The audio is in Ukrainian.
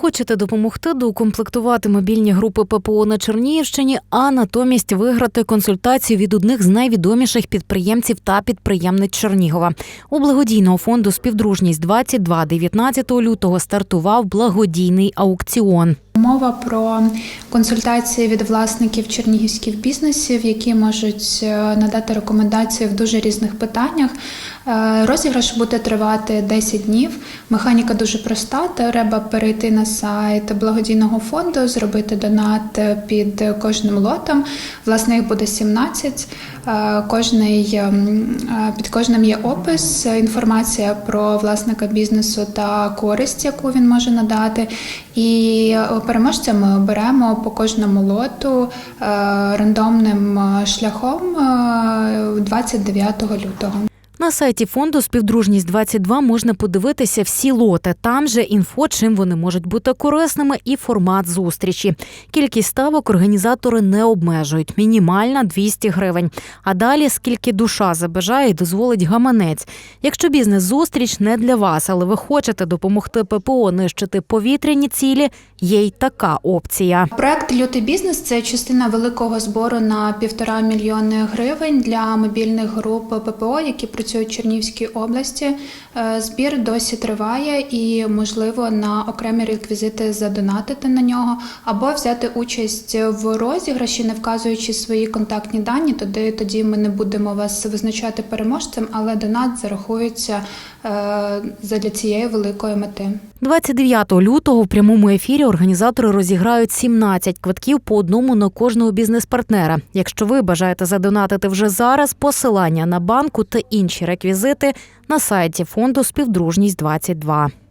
Хочете допомогти доукомплектувати мобільні групи ППО на Чернігівщині, а натомість виграти консультацію від одних з найвідоміших підприємців та підприємниць Чернігова. У благодійного фонду Співдружність 22 19 лютого стартував благодійний аукціон. Мова про консультації від власників чернігівських бізнесів, які можуть е, надати рекомендації в дуже різних питаннях. Е, Розіграш буде тривати 10 днів. Механіка дуже проста. Треба перейти на сайт благодійного фонду, зробити донат під кожним лотом. Власне, їх буде 17. Е, Кожний, ем, е, під кожним є опис, е, інформація про власника бізнесу та користь, яку він може надати. І е, переможця ми оберемо по кожному лоту е, рандомним е, шляхом е, 29 лютого. На сайті фонду Співдружність 22 можна подивитися всі лоти. Там же інфо, чим вони можуть бути корисними, і формат зустрічі. Кількість ставок організатори не обмежують. Мінімальна 200 гривень. А далі скільки душа забажає, дозволить гаманець. Якщо бізнес-зустріч не для вас, але ви хочете допомогти ППО нищити повітряні цілі, є й така опція. Проект Лютий бізнес це частина великого збору на півтора мільйони гривень для мобільних груп ППО, які працюють в Чернівській області. Е, Збір досі триває і можливо на окремі реквізити задонатити на нього або взяти участь в розіграші, не вказуючи свої контактні дані. Тоді тоді ми не будемо вас визначати переможцем, але донат зарахується е, задля цієї великої мети. 29 лютого в прямому ефірі організатори розіграють 17 квитків по одному на кожного бізнес-партнера. Якщо ви бажаєте задонатити вже зараз, посилання на банку та інші реквізити на сайті фонду Співдружність 22